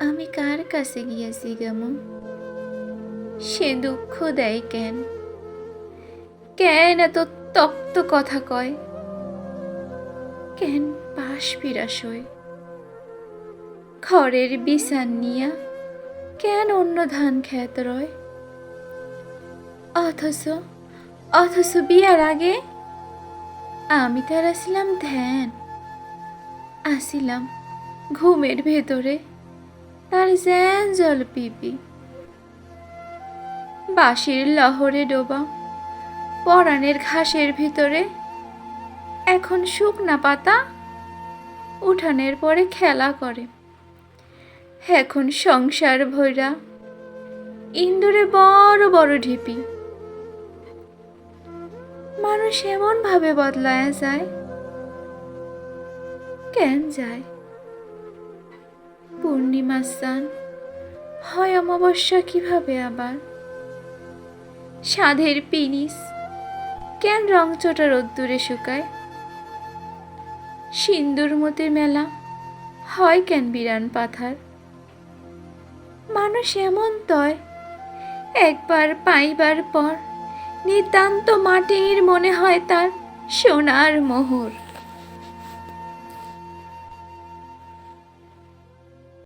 আমি কার কাছে গিয়েছি গেমন সে দুঃখ দেয় কেন? কেন এত তপ্ত কথা কয়? কেন পাশ হই খড়ের বিছান নিয়া কেন অন্য ধান খেত রয়? অথচ অথচ বিয়ার আগে আমি তার আসিলাম ধ্যান, আসিলাম ঘুমের ভেতরে। তার জ্যান জল পিপি। বাঁশির লহরে ডোবা পরাণের ঘাসের ভিতরে। এখন শুকনা পাতা উঠানের পরে খেলা করে। এখন সংসার ভৈরা, ইন্দুরে বড় বড় ঢিপি। মানুষ এমন ভাবে বদলায়া যায়, কেন যায়? পূর্ণিমা স্নান হয় অমাবস্যা কীভাবে আবার? সাধের পিনিস, কেন রং চোটা রোদ্দুরে শুকায়? সিন্দুর মতে মেলা, হয় কেন বিরান পাথার? মানুষ এমন তয়, একবার পাইবার পর নিতান্ত মাটির মনে হয় তার সোনার মোহর।